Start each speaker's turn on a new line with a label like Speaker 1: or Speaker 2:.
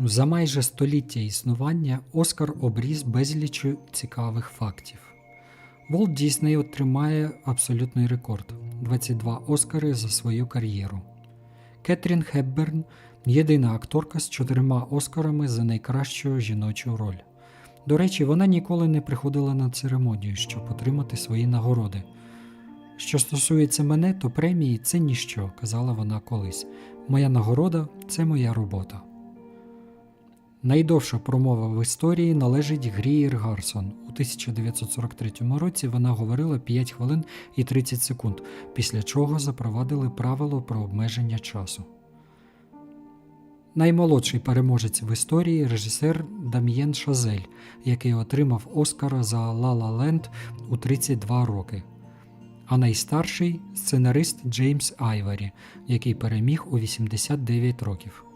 Speaker 1: За майже століття існування Оскар обріз безлічу цікавих фактів. Волт Дісней отримає абсолютний рекорд 22 Оскари за свою кар'єру. Кетрін Хепберн єдина акторка з чотирма Оскарами за найкращу жіночу роль. До речі, вона ніколи не приходила на церемонію, щоб отримати свої нагороди. Що стосується мене, то премії це ніщо, казала вона колись. Моя нагорода це моя робота. Найдовша промова в історії належить Грієр Гарсон. У 1943 році вона говорила 5 хвилин і 30 секунд, після чого запровадили правило про обмеження часу. Наймолодший переможець в історії режисер Дам'єн Шазель, який отримав Оскара за «Ла Ла Ленд» у 32 роки. А найстарший сценарист Джеймс Айварі, який переміг у 89 років.